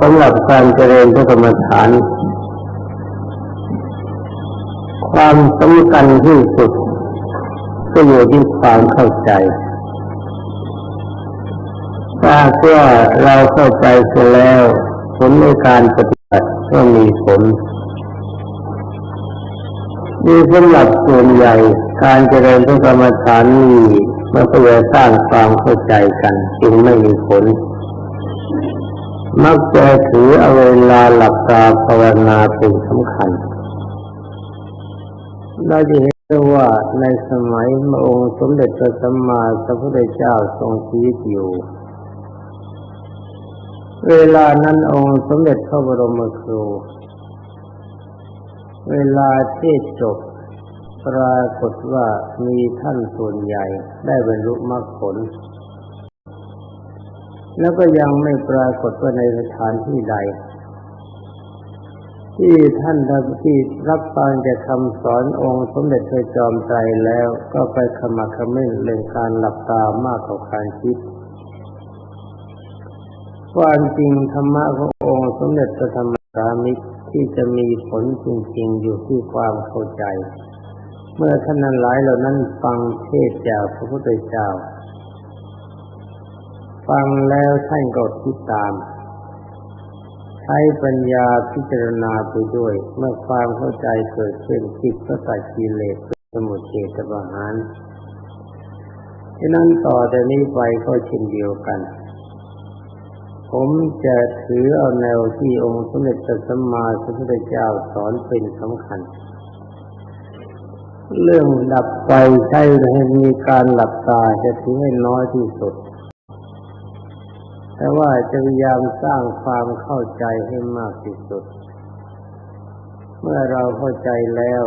สำหรับการเจริญพระกรรมฐาน ความสำคัญที่สุดก็อยู่ที่ความเข้าใจถ้าเพื่อเราเข้าใจเสร็จแล้ว ผลในการปฏิบัติก็มีผลนี่สำหรับส่วนใหญ่การเจริญพระกรรมฐานนี่มันก็จะสร้างความเข้าใจกันจึงไม่มีผล มักจะถือเอาเวลาหลับตาภาวนาเป็นสำคัญเราจะเห็นได้ว่าในสมัยพระองค์สมเด็จพระสัมมาสัมพุทธเจ้าทรงชีวิตอยู่ เวลานั้นองค์สมเด็จพระบรมครู เวลาเทศจบปรากฏว่ามีท่านส่วนใหญ่ได้บรรลุมรรคผล แล้วก็ยังไม่ปรากฏว่าในสถานที่ใด ที่ท่านที่รับฟังจากคำสอนองค์สมเด็จพระจอมไตรแล้วก็ไปขมักขม้นเรื่องการหลับตามากกว่าการคิดความจริงธรรมะขององค์สมเด็จพระธรรมสามิตรที่จะมีผลจริงๆอยู่ที่ความเข้าใจ เมื่อท่านนั้นหลายเหล่านั้นฟังเทศจากพระพุทธเจ้า ฟังแล้วท่านก็คิดตาม ใช้ปัญญาพิจารณาไปด้วย เมื่อความเข้าใจเกิดขึ้นจิตก็ตัดกิเลสเป็นสมุทเฉตประหารฉะนั้นต่อแต่นี้ไปก็เช่นเดียวกัน ผมจะถือเอาแนวที่องค์สมเด็จพระสัมมาสัมพุทธเจ้าสอนเป็นสำคัญ เรื่องดับไฟใช่ให้มีการหลับตาจะถือให้น้อยที่สุด แต่ว่าจะพยายามสร้างความเข้าใจให้มากที่สุด เมื่อเราเข้าใจแล้ว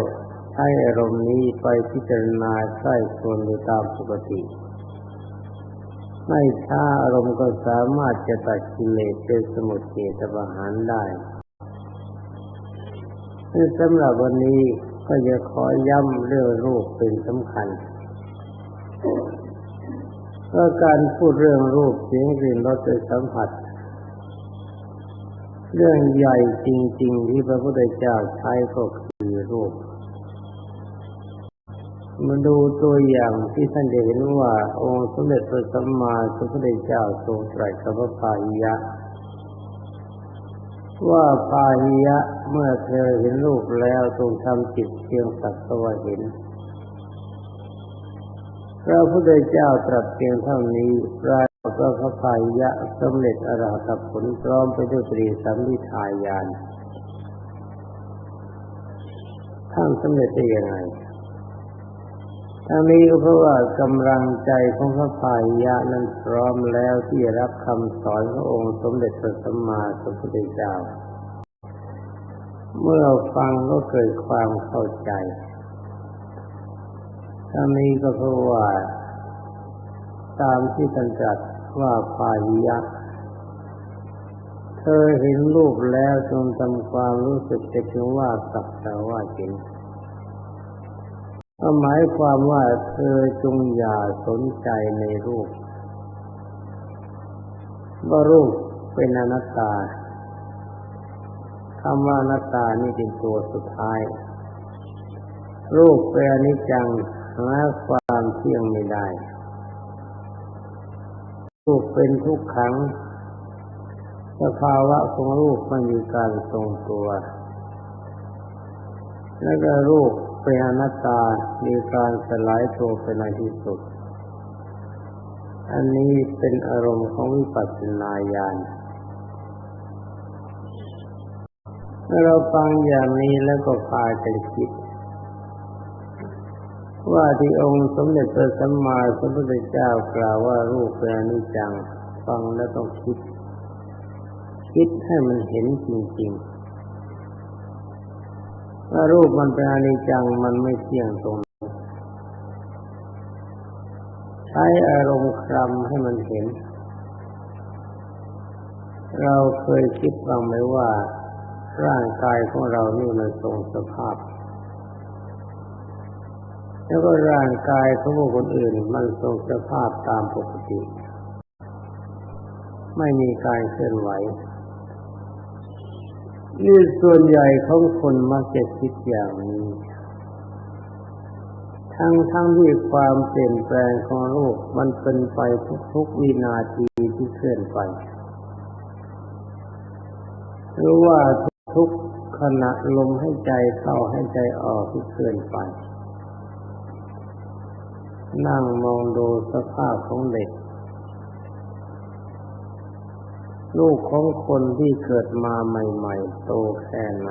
ใช้อารมณ์นี้ไปพิจารณาใช้ควรดยตามปกติ ไม่ช้าอารมณ์ก็สามารถจะตัดกิเลสเป็นสมุทเฉตประหารได้สำหรับวันนี้ก็จะขอย้ำเรื่องรูปเป็นสำคัญ เพราการพูดเรื่องรูปเสียงกลิ่นรสสัมผัส เรื่องใหญ่จริง ๆ ที่พระพุทธเจ้าใช้ก็คือรูปมาดูตัวอย่างที่ท่านจะเห็นว่า องค์สมเด็จพระสัมมาสัมพุทธเจ้าทรงตรัสกับพระพาหิยะ ว่าพาหิยะเมื่อเธอเห็นรูปแล้วทรงทำจิตเพียงสักตว่าเห็น พระพุทธเจ้าตรัสเพียงเท่านี้ปรากฏว่าพระพายะสำเร็จอรหัตผลพร้อมไปด้วยตรีสัมมิทายานท่านสำเร็จได้ยังไงทั้งนี้ก็เพราะว่ากำลังใจของพระพายยะนั้นพร้อมแล้วที่จะรับคำสอนขององค์สมเด็จพระสัมมาสัมพุทธเจ้า เมื่อฟังก็เกิดความเข้าใจ ทั้งนี้ก็เพราะว่า ตามที่ท่านตรัสว่าพายยะ เธอเห็นรูปแล้วจงทำความรู้สึกจะถึงว่าสักแต่ว่าเห็นหมายความว่าเธอจงอย่าสนใจในรูป ว่ารูปเป็นอนัตตาคำว่าอนัตตานี่เป็นตัวสุดท้าย รูปเป็นอนิจจัง หาความเที่ยงไม่ได้รูปเป็นทุกขังสภาวะของรูปไม่มีการทรงตัว และก็รูปเป็นอนัตตา มีการสลายตัวไปในที่สุด อันนี้เป็นอารมณ์ของวิปัสสนาญาณเมื่อเราฟังอย่างนี้แล้วก็พากันคิด ว่าที่องค์สมเด็จพระสัมมาสัมพุทธเจ้ากล่าวว่ารูปเป็นอนิจจังฟังแล้วต้องคิด คิดให้มันเห็นจริงๆถ้ารูปมันเป็นอนิจจังมันไม่เที่ยงตรงใช้อารมณ์คลำให้มันเห็น เราเคยคิดบ้างไหมว่าร่างกายของเรานี่มันทรงสภาพ แล้วก็ร่างกายของบุคคลอื่นมันทรงสภาพตามปกติ ไม่มีการเคลื่อนไหวนี่ส่วนใหญ่ของคนมักจะคิดอย่างนี้ ทั้งทั้งที่ความเปลี่ยนแปลงของโลกมันเป็นไปทุกๆวินาทีที่เคลื่อนไปหรือว่าทุกขณะลมให้ใจเข้าให้ใจออกที่เคลื่อนไป นั่งมองดูสภาพของเด็ก ลูกของคนที่เกิดมาใหม่ๆ โตแค่ไหน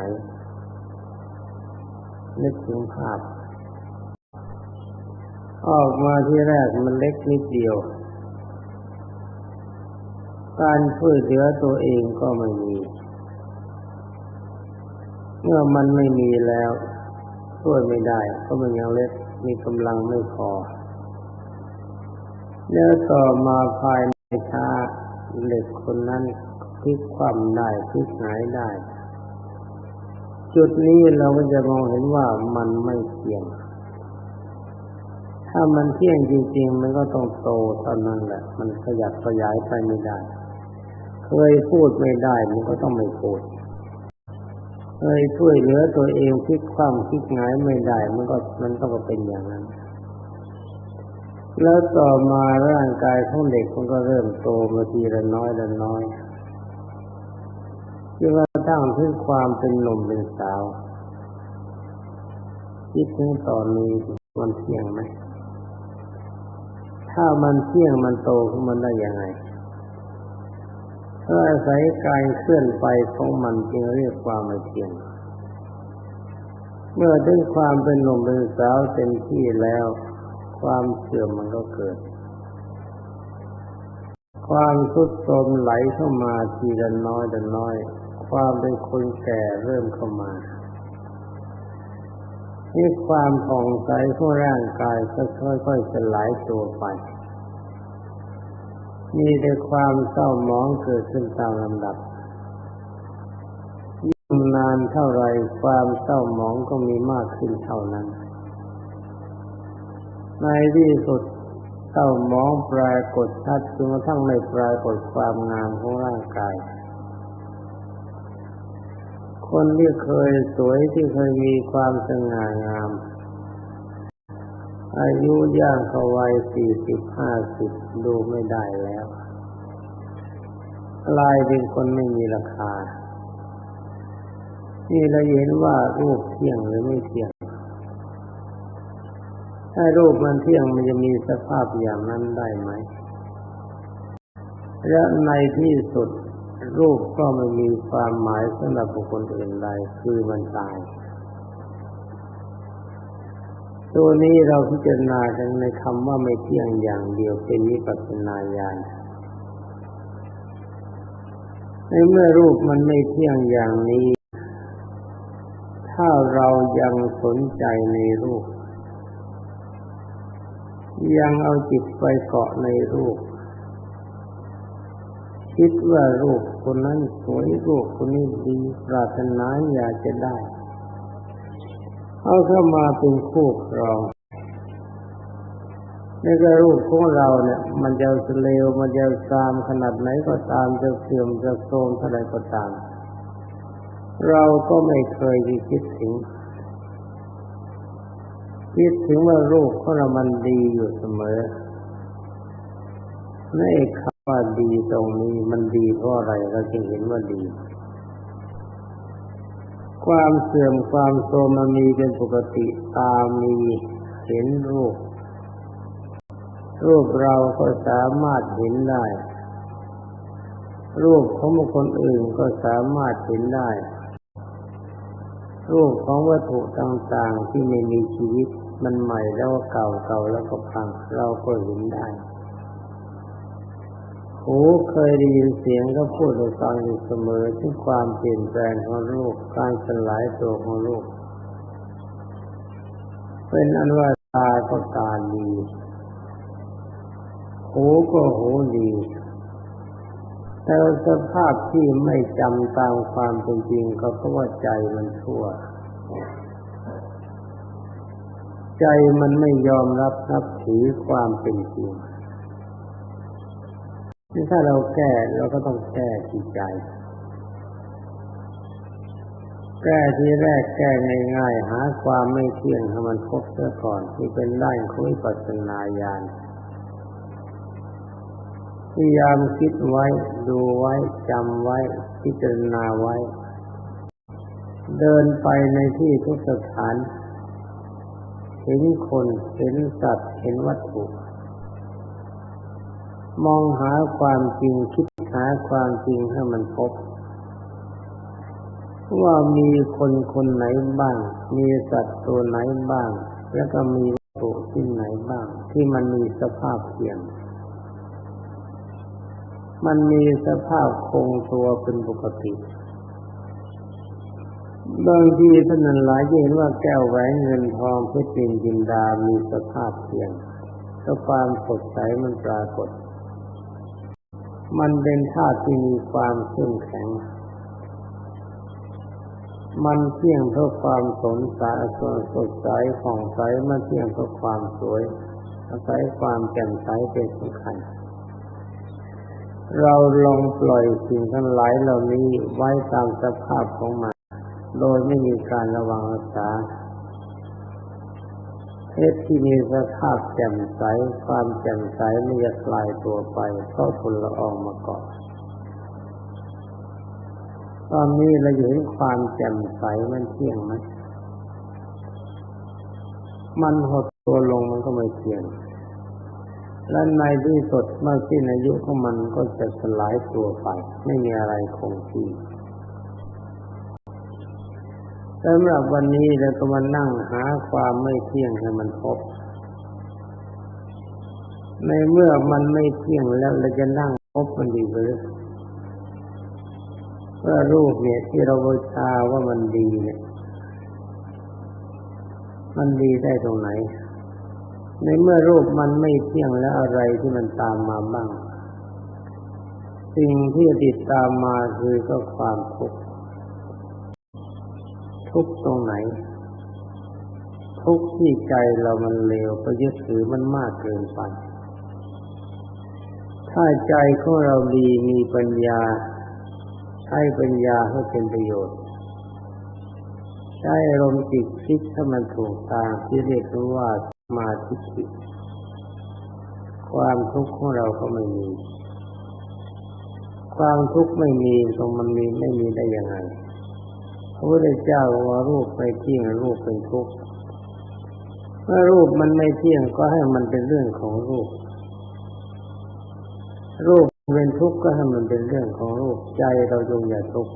นึกถึงภาพ ออกมาที่แรกมันเล็กนิดเดียว การช่วยเหลือตัวเองก็ไม่มี เมื่อมันไม่มีแล้ว ช่วยไม่ได้เพราะมันยังเล็กมีกำลังไม่พอ แล้วต่อมาภายในช้าเด็กคนนั้นพลิกความได้พลิกหายได้ จุดนี้เราก็จะมองเห็นว่ามันไม่เที่ยง ถ้ามันเที่ยงจริง ๆ มันก็ต้องโตตอนนั้นแหละ มันขยับขยายไปไม่ได้ เคยพูดไม่ได้ มันก็ต้องไม่พูดเคยช่วยเหลือตัวเองพลิกความพลิกหงายไม่ได้ มันก็มันต้องเป็นอย่างนั้น แล้วต่อมาร่างกายของเด็กมันก็เริ่มโตมาทีละน้อยละน้อยจนกระทั่งถึงความเป็นหนุ่มเป็นสาวคิดถึงตอนนี้มันเที่ยงไหมถ้ามันเที่ยงมันโตขึ้นมันได้ยังไงถ้าอาศัยการเคลื่อนไปของมันจึงเรียกความไม่เที่ยง เมื่อถึงความเป็นหนุ่มเป็นสาวเต็มที่แล้ว ความเสื่อมมันก็เกิด ความทุดโทรมไหลเข้ามาทีละน้อยละน้อย ความเป็นคนแก่เริ่มเข้ามานี่ความผ่องใสของร่างกายก็ค่อยๆสลายตัวไป มีแต่ความเศร้าหมองเกิดขึ้นตามลำดับ ยิ่งนานเท่าไรความเศร้าหมองก็มีมากขึ้นเท่านั้น ในที่สุดเศร้ามองปรากฏชัดจนกระทั่งไม่ปรากฏความงามของร่างกาย คนที่เคยสวยที่เคยมีความสง่างาม อายุย่างเข้าวัยสี่สิบห้าสิบดูไม่ได้แล้วกลายเป็นคนไม่มีราคา นี่เราเห็นว่ารูปเที่ยงหรือไม่เที่ยง ถ้ารูปมันเที่ยงมันจะมีสภาพอย่างนั้นได้ไหม และในที่สุดรูปก็ไม่มีความหมายสำหรับบุคคลอื่นใดคือมันตาย ตัวนี้เราพิจารณากันในคำว่าไม่เที่ยงอย่างเดียวเป็นวิปัสสนาญาณในเมื่อรูปมันไม่เที่ยงอย่างนี้ ถ้าเรายังสนใจในรูป ยังเอาจิตไปเกาะในรูป คิดว่ารูปคนนั้นสวยรูปคนนี้ดีปรารถนาอยากจะได้ เอาเข้ามาเป็นคู่ครองในกระรูปของเราเนี่ย มันจะเลวมันจะตามขนาดไหนก็ตามจะเสื่อมจะโทรมเท่าไรก็ตาม เราก็ไม่เคยคิดถึง คิดถึงว่ารูปของเรามันดีอยู่เสมอในคำว่าดีตรงนี้มันดีเพราะอะไรเราจึงเห็นว่าดี ความเสื่อมความโทรมมันมีเป็นปกติตามีเห็นรูป รูปเราก็สามารถเห็นได้ รูปของบุคคลอื่นก็สามารถเห็นได้รูปของวัตถุต่างๆที่ไม่มีชีวิต มันใหม่แล้วเก่าเก่าแล้วก็พัง เราก็เห็นได้หูเคยได้ยินเสียงก็พูดให้ฟังอยู่เสมอถึงความเปลี่ยนแปลงของรูปการสลายตัวของรูปเป็นอันว่าตาก็ตาดีหูก็หูดีแต่สภาพที่ไม่จำตามความเป็นจริงก็เพราะว่าใจมันชั่ว ใจมันไม่ยอมรับนับถือความเป็นจริงถ้าเราแก้เราก็ต้องแก้ที่ใจ แก้ที่แรกแก้ง่ายๆหาความไม่เที่ยงให้มันพบเสียก่อนที่เป็นด้านของวิปัสนาญาณพยายามคิดไว้ดูไว้จำไว้ พิจารณาไว้ เดินไปในที่ทุกสถาน เห็นคนเห็นสัตว์เห็นวัตถุ มองหาความจริงคิดหาความจริงให้มันพบ ว่ามีคนคนไหนบ้าง มีสัตว์ตัวไหนบ้าง แล้วก็มีวัตถุที่ไหนบ้าง ที่มันมีสภาพเที่ยงมันมีสภาพคงตัวเป็นปกติ บางทีท่านนั้นหลายจะเห็นว่าแก้วแหวนเงินทองเพชรนินจินดามีสภาพเที่ยงก็ความสดใสมันปรากฏ มันเป็นธาตุที่มีความเข้มแข็ง มันเที่ยงเพราะความสนสายสดใสผ่องใสมันเที่ยงเพราะความสวยอาศัยความแจ่มใสเป็นสำคัญ เราลองปล่อยสิ่งทั้งหลายเหล่านี้ไว้ตามสภาพของมัน โดยไม่มีการระวังรักษาเพชรที่มีสภาพแจ่มใส ความแจ่มใสไม่จะคลายตัวไปเพราะฝุ่นละอองมาเกาะตอนนี้เราเห็นความแจ่มใสมันเที่ยงไหมมันหดตัวลงมันก็ไม่เที่ยง และในที่สุดเมื่อสิ้นอายุของมันก็จะสลายตัวไป ไม่มีอะไรคงที่ สำหรับวันนี้เราก็มานั่งหาความไม่เที่ยงให้มันพบ ในเมื่อมันไม่เที่ยงแล้วเราจะนั่งพบมันดีหรือเพื่อรูปเนี่ยที่เราบูชาว่ามันดีเนี่ย มันดีได้ตรงไหน ในเมื่อรูปมันไม่เที่ยงแล้วอะไรที่มันตามมาบ้าง สิ่งที่ติดตามมาคือก็ความทุกข์ ทุกข์ตรงไหน ทุกข์ที่ใจเรามันเลวไปยึดถือมันมากเกินไป ถ้าใจของเราดีมีปัญญา ใช้ปัญญาให้เป็นประโยชน์ ใช้อารมณ์จิตคิดให้มันถูกทางที่เรียกว่าสมาธิิความทุกข์ของเราก็ไม่มี ความทุกข์ไม่มีตรงมันมีไม่มีได้ยังไง พระพุทธเจ้าว่ารูปไม่เที่ยงรูปเป็นทุกข์เมื่อรูปมันไม่เที่ยงก็ให้มันเป็นเรื่องของรูป รูปเป็นทุกข์ก็ให้มันเป็นเรื่องของรูปใจเราจงอย่าทุกข์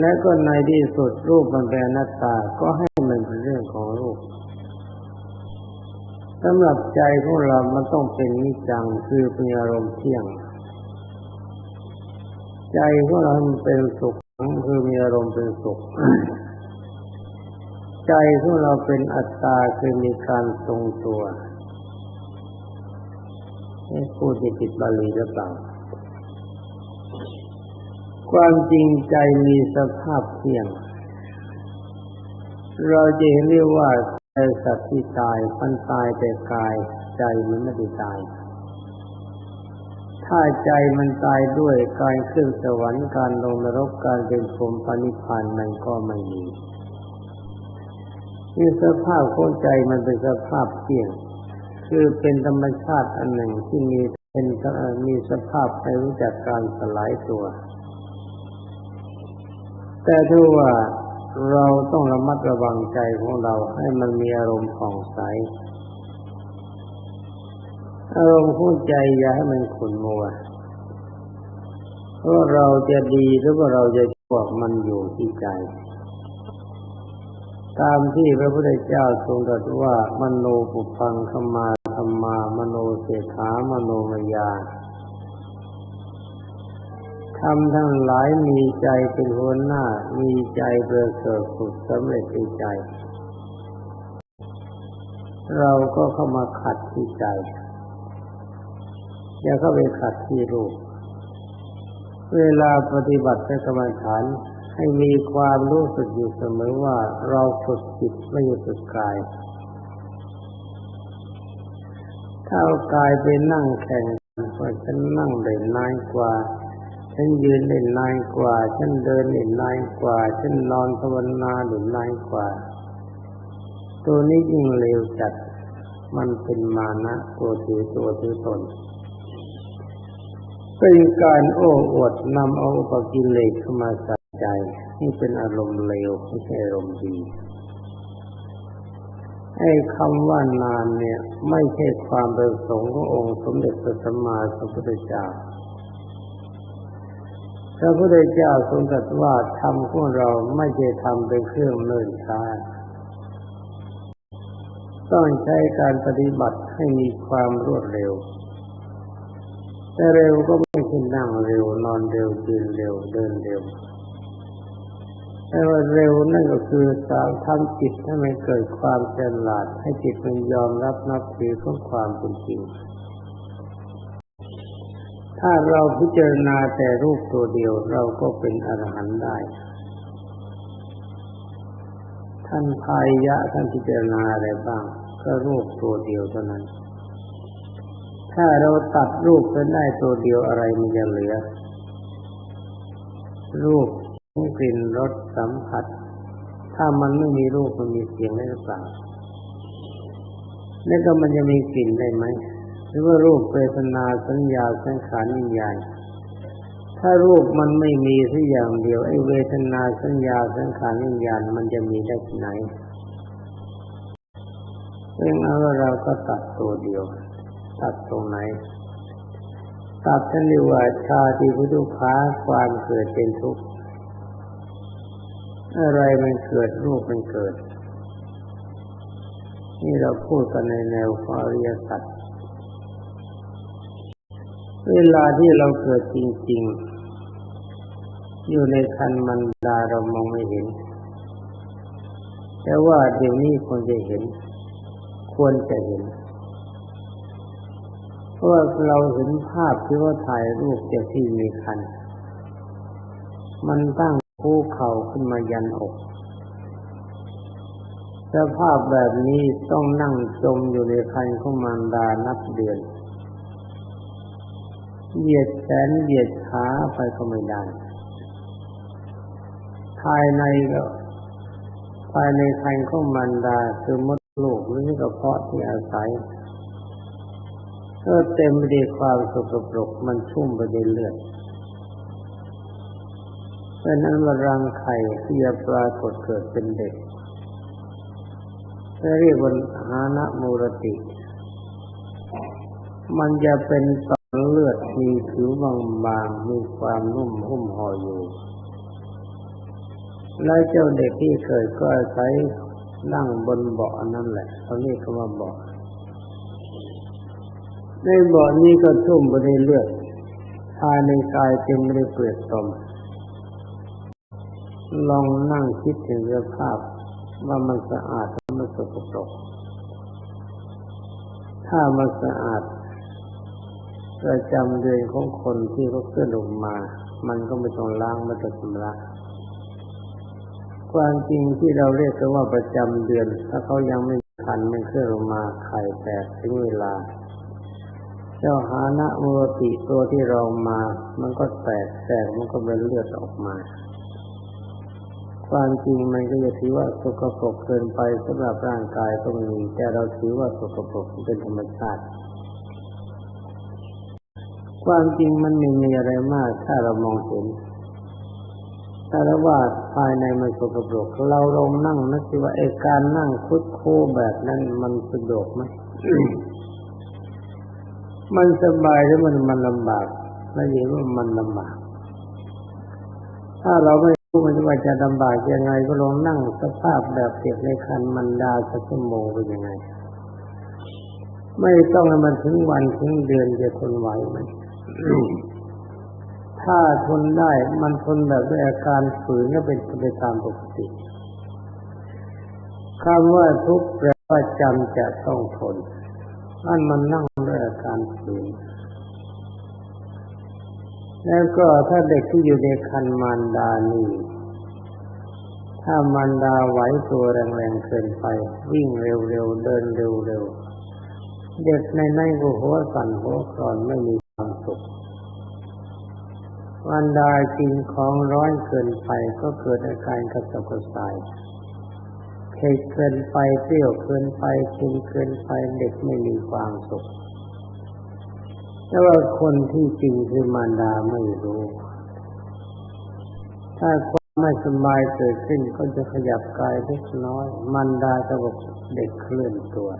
และก็ในที่สุดรูปมันเป็นอนัตตาก็ให้มันเป็นเรื่องของรูปสำหรับใจของเรามันต้องเป็นนิจังคือเป็นอารมณ์เที่ยง ใจของเรามันเป็นสุข คือมีอารมณ์เป็นสุข ใจของเราเป็นอัตตาคือมีการทรงตัวนี่พูดที่ผิดบาลีหรือเปล่าความจริงใจมีสภาพเที่ยง เราจะเห็นได้ว่าใจสัตว์ที่ตายมันตายแต่กาย ใจมันไม่ได้ตาย ถ้าใจมันตายด้วยการขึ้นสวรรค์การลงนรกการเป็นพรหมปณิพานมันก็ไม่มีมีสภาพของใจมันเป็นสภาพเที่ยง คือเป็นธรรมชาติอันหนึ่งที่มีเป็นมีสภาพให้รู้จักการสลายตัว แต่ถ้าว่าเราต้องระมัดระวังใจของเราให้มันมีอารมณ์ผ่องใส อารมณ์ของใจอย่าให้มันขุ่นมัวเพราะเราจะดีหรือว่าเราจะชั่วมันอยู่ที่ใจ ตามที่พระพุทธเจ้าทรงตรัสว่ามโนปุพังขมาธรรมามโนเสขามโนมยาทำทั้งหลายมีใจเป็นหัวหน้า มีใจเบอร์เกิดสุดสำเร็จในใจ เราก็เข้ามาขัดที่ใจ อย่าเข้าไปขัดที่รูป เวลาปฏิบัติในกรรมฐานให้มีความรู้สึกอยู่เสมอว่าเราฝึกจิตไม่ฝึกกาย ถ้าเอากายไปนั่งแข่งกันว่าฉันนั่งได้นานกว่า ฉันยืนได้นานกว่า ฉันเดินได้นานกว่า ฉันนอนภาวนาได้นานกว่า ตัวนี้ยิ่งเร็วจัด มันเป็นมานะตัวถือตัวถือตน เป็นการโอ้อวดนำเอาอุปกิเลสเข้ามาใส่ใจนี่เป็นอารมณ์เลวไม่ใช่อารมณ์ดีไอ้คำว่านานเนี่ย ไม่ใช่ความประสงค์ขององค์สมเด็จพระสัมมาสัมพุทธเจ้าพระพุทธเจ้าทรงตรัสว่าธรรมของเราไม่ใช่ทำเป็นเครื่องเนิ่นช้าต้องใช้การปฏิบัติให้มีความรวดเร็ว แต่เร็วก็ไม่ใช่นั่งเร็วนอนเร็วยืนเร็วเดินเร็วแต่ว่าเร็วนั่นก็คือสาวทำจิตให้มันเกิดความฉลาด ให้จิตมันยอมรับนับถือของความเป็นจริง ถ้าเราพิจารณาแต่รูปตัวเดียวเราก็เป็นอรหันต์ได้ ท่านพายยะท่านพิจารณาอะไรบ้างก็รูปตัวเดียวเท่านั้น ถ้าเราตัดรูปไปได้ตัวเดียวอะไรมันจะเหลือ รูปกลิ่นรสสัมผัส ถ้ามันไม่มีรูปมันมีเสียงได้หรือเปล่าแล้วก็มันจะมีกลิ่นได้ไหมหรือว่ารูปเวทนาสัญญาสังขารวิญญาณถ้ารูปมันไม่มีสักอย่างเดียวไอ้เวทนาสัญญาสังขารวิญญาณมันจะมีได้ที่ไหนเรื่องเอาเราก็ตัดตัวเดียว ตัดตรงไหนตัดท่านเรียกว่าชาติพุทุขาความเกิดเป็นทุกข์อะไรมันเกิดรูปมันเกิด นี่เราพูดกันในแนวของอริยสัจเวลาที่เราเกิดจริง ๆ อยู่ในคันมันดาเรามองไม่เห็น แต่ว่าเดี๋ยวนี้ควรจะเห็น ควรจะเห็น พราะว่าเราเห็นภาพที่ว่าถ่ายรูปเจ้าที่มีคัน มันตั้งคู่เข่าขึ้นมายันอกสภาพแบบนี้ต้องนั่งจมอยู่ในคันของมารดานับเดือน เหยียดแขนเหยียดขาไปก็ไม่ได้ ภายในก็ภายในคันของมารดาคือมดลูกหรือกระเพาะที่อาศัย ก็เต็มไปด้วยความสกปรกมันชุ่มไปด้วยเลือดดังนั้นว่ารังไข่ที่จะปรากฏเกิดเป็นเด็กเรียกว่าหานะมูรติ มันจะเป็นต่อเลือดมีผิวบางๆมีความนุ่มหุ้มห่ออยู่ และเจ้าเด็กที่เกิดก็อาศัยนั่งบนเบาะนั่นแหละเขาเรียกว่าเบาะ ในบาะนี้ก็ชุ่มไปด้วยเลือดภายในกายเต็มไปด้วยเปลือกตมลองนั่งคิดถึงสภาพว่ามันสะอาดหรือมันสกปรกถ้ามันสะอาดประจำเดือนของคนที่เขาเคลื่อนออกมา มันก็ไม่ต้องล้างไม่ต้องชำระความจริงที่เราเรียกกันว่าประจำเดือน ถ้าเขายังไม่คันไม่เคลื่อนออกมาไข่แตกถึงเวลา เจ้าหานะมูรติตัวที่เรามา มันก็แตกแตกมันก็เป็นเลือดออกมา ความจริงมันก็จะถือว่าสกปรกเกินไปสำหรับร่างกายตรงนี้ แต่เราถือว่าสกปรกเป็นธรรมชาติ ความจริงมันไม่มีอะไรมาก ถ้าเรามองเห็นถ้าเราว่าภายในมันสกปรกเราลองนั่งนึกสิว่าไอการนั่งคุดคูแบบนั้นมันสะดวกไหม มันสบายหรือมันมันลำบากไม่ใช่ว่ามันลำบาก ถ้าเราไม่รู้มันว่าจะลำบากยังไงก็ลองนั่งสภาพแบบเสียบในคันมันดาสักชั่วโมงเป็นยังไง ไม่ต้องให้มันถึงวันถึงเดือนจะทนไหวไหมถ้าทนได้มันทนแบบด้วยอาการฝืนก็เป็นไปตามปกติคำว่าทุกข์แปลว่าจำจะต้องทน นั่นมันนั่งด้วยอาการฝืนแล้วก็ถ้าเด็กที่อยู่ในคันมารดานี่ ถ้ามารดาไหวตัวแรงๆเกินไป วิ่งเร็วๆ เดินเร็วๆ เด็กในในก็หัวสั่นหัวคลอนไม่มีความสุขวันดากินของร้อนเกินไปก็เกิดอาการกระสับกระส่าย เผ็ดเกินไปเปรี้ยวเกินไปเค็มเกินไปเด็กไม่มีความสุขแต่ว่าคนที่จริงคือมารดาไม่รู้ ถ้าความไม่สบายเกิดขึ้นก็จะขยับกายเล็กน้อยมารดาจะบอกเด็กเคลื่อนตัว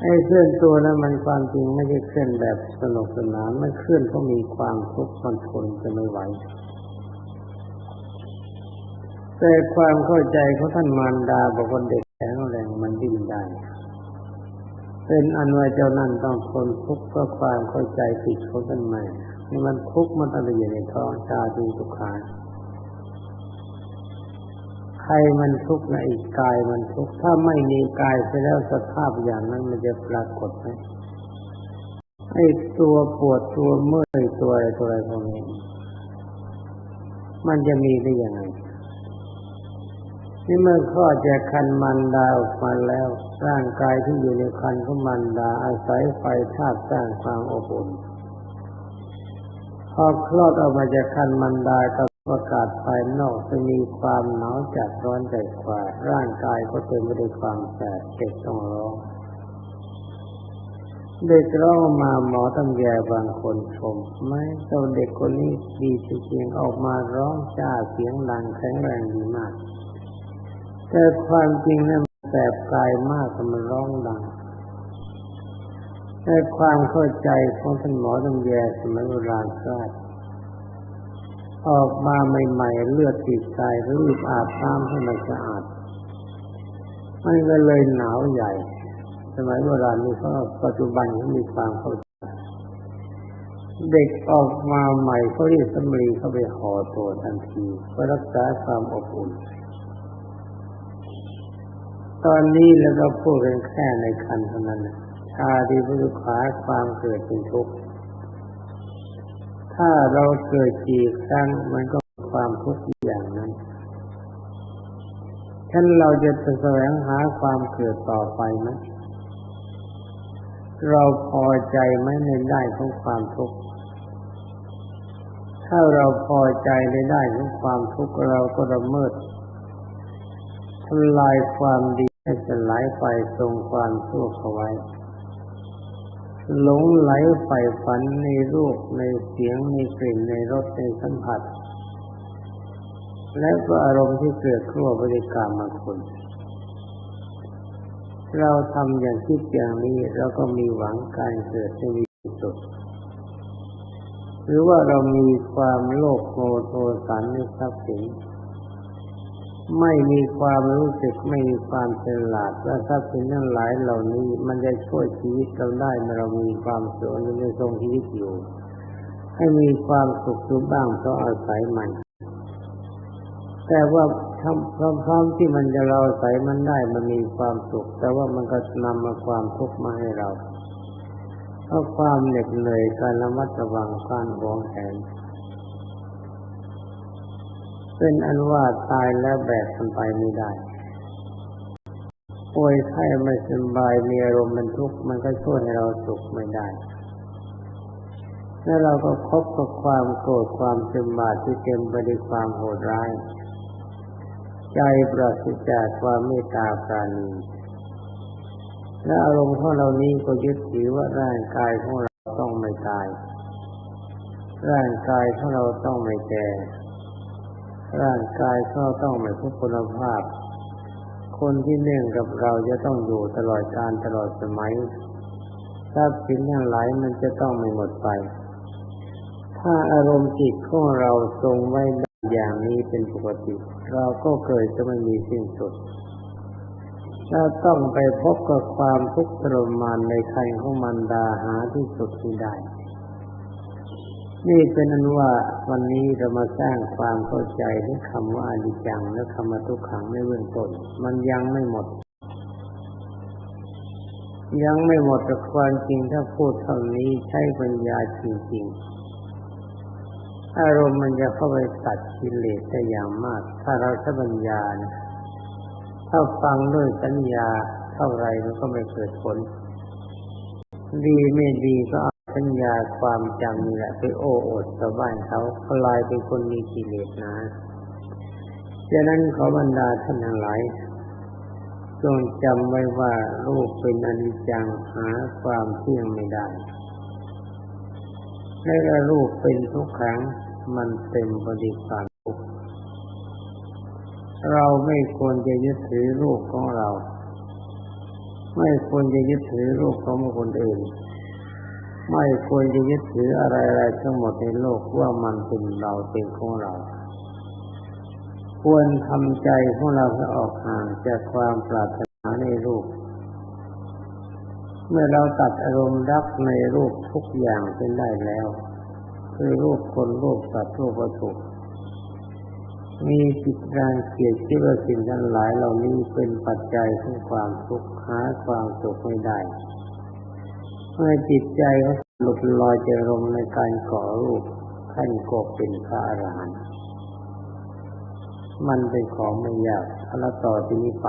ไอ้เคลื่อนตัวนั้นมันความจริงไม่ใช่เคลื่อนแบบสนุกสนานมันเคลื่อนเพราะมีความทุกข์มันทนจะไม่ไหว แต่ความเข้าใจของท่านมารดาบอกว่าเด็กแข็งแรงมันดิ้นได้เป็นอันว่าเจ้านั่นต้องทนทุกข์เพราะความเข้าใจผิดของท่านแม่นี่มันทุกข์มันตั้งแต่อยู่ในท้องชาดีทุกขาใครมันทุกข์ในอีกกายมันทุกข์ถ้าไม่มีกายไปแล้วสภาพอย่างนั้นมันจะปรากฏไหมไอ้ตัวปวดตัวเมื่อยตัวอะไรตัวอะไรพวกนี้มันจะมีได้ยังไง นี่เมื่อคลอดจากคันมันดาออกมาแล้ว ร่างกายที่อยู่ในคันของมันดาอาศัยไฟธาตุสร้างความอบอุ่นพอคลอดออกมาจากคันมันดากับอากาศภายนอกจะมีความหนาวจัดร้อนใจกว่า ร่างกายก็เต็มไปด้วยความแสบเด็กต้องร้องเด็กร้องมาหมอตำแยบางคนชมไม่เจ้าเด็กคนนี้ดีจริงๆออกมาร้องจ้าเสียงดังแข็งแรงดีมาก แต่ความจริงเนี่ยมันแสบกายมากมันร้องดังแต่ความเข้าใจของท่านหมอตำแยสมัยโบราณทราบออกมาใหม่ๆเลือดติดใจรีบอาบน้ำให้มันสะอาดมันก็เลยหนาวใหญ่ สมัยโบราณนี่เขาปัจจุบันเขามีความเข้าใจเด็กออกมาใหม่เขาเรียกสำลีเข้าไปห่อตัวทันทีเพื่อรักษาความอบอุ่น ตอนนี้แล้วก็พูดกันแค่ในคันเท่านั้นชาดีพุทธขาความเกิดเป็นทุกข์ถ้าเราเกิดกี่ครั้งมันก็มีความทุกข์อย่างนั้นท่านเราจะแสวงหาความเกิดต่อไปไหมเราพอใจไหมในได้ของความทุกข์ถ้าเราพอใจในได้ของความทุกข์เราก็ละเมิดทำลายความดี ให้สลายไปทรงความชั่วเขาไว้ หลงไหลใฝ่ฝันในรูปในเสียงในกลิ่นในรสในสัมผัส และก็อารมณ์ที่เกิดขึ้นบริกรรมมาคุณเราทำอย่างที่อย่างนี้เราก็มีหวังการเกิดในวิสุทธิหรือว่าเรามีความโลภโกรธโทสันในทรัพย์สิน ไม่มีความรู้สึกไม่มีความฉลาดว่าทรัพย์สินทั้งหลายเหล่านี้ มันจะช่วยชีวิตเราได้เมื่อเรามีความสุขในทรงชีวิตอยู่ ให้มีความสุขอยู่บ้างเพราะอาศัยมัน แต่ว่าทำพร้อมๆที่มันจะเราอาศัยมันได้มันมีความสุข แต่ว่ามันก็นำมาความทุกข์มาให้เราเพราะความเหน็ดเหนื่อยการระมัดระวังการหวงแหน เป็นอันว่าตายแล้วแบกมันไปไม่ได้ ป่วยไข้ไม่สบายมีอารมณ์มันทุกข์มันก็ช่วยให้เราสุขไม่ได้ แล้วเราก็คบกับความโกรธความซึมบาดที่เต็มไปด้วยความโหดร้าย ใจปราศจากความเมตตาปราณีและอารมณ์ของเรานี้ก็ยึดถือว่าร่างกายของเราต้องไม่ตาย ร่างกายของเราต้องไม่แก่ ร่างกายก็ต้องไม่ทุกคุณภาพ คนที่เนื่องกับเราจะต้องอยู่ตลอดการตลอดสมัยทรัพย์สินทั้งหลายมันจะต้องไม่หมดไป ถ้าอารมณ์จิตของเราทรงไว้อย่างนี้เป็นปกติ เราก็เกิดจะไม่มีสิ้นสุดเราต้องไปพบกับความทุกข์ทรมานในคันของมันดาหาที่สุดที่ได้ นี่เป็นนั้นว่าวันนี้เรามาสร้างความเข้าใจในคำว่าอนิจจังและคำว่าทุกขังในเบื้องต้นมันยังไม่หมด ยังไม่หมดแต่ความจริงถ้าพูดเท่านี้ใช้ปัญญาจริงๆ อารมณ์มันจะเข้าไปตัดกิเลสได้อย่างมาก ถ้าเราใช้ปัญญานะถ้าฟังด้วยสัญญาเท่าไรมันก็ไม่เกิดผล ดีไม่ดีก็ สัญญาความจำนี่แหละไปโอ้อดชาวบ้านเขาเขาลายเป็นคนมีกิเลสนะฉะนั้นขอบรรดาท่านทั้งหลายจงจำไว้ว่ารูปเป็นอนิจจังหาความเที่ยงไม่ได้และรูปเป็นทุกขังมันเต็มบริการทุกเราไม่ควรจะยึดถือรูปของเรา ไม่ควรจะยึดถือรูปของคนอื่น ไม่ควรจะยึดถืออะไรๆทั้งหมดในโลกว่ามันเป็นเราเป็นของเรา ควรทำใจของเราให้ออกห่างจากความปรารถนาในรูป เมื่อเราตัดอารมณ์รักในรูปทุกอย่างเป็นได้แล้ว คือรูปคนรูปสัตว์รูปวัตถุมีจิตรังเกียจคิดว่าสิ่งทั้งหลายเหล่านี้เป็นปัจจัยของความทุกข์หาความสุขไม่ได้ เมื่อจิตใจเขาหลุดลอยจากลมในการก่อรูปท่านก็เป็นพระอรหันต์มันเป็นของไม่ยากถ้าเราต่อที่นี้ไป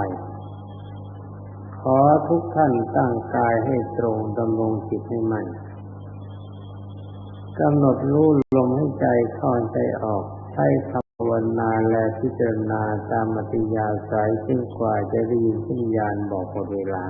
ขอทุกท่านตั้งกายให้ตรงดำรงจิตให้มันกำหนดรู้ลมให้ใจเข้าใจออก ใช้ภาวนาและพิจารณาตามอัติยาสายจนกว่าจะได้ยินสัญญาณบอกหมดเวลา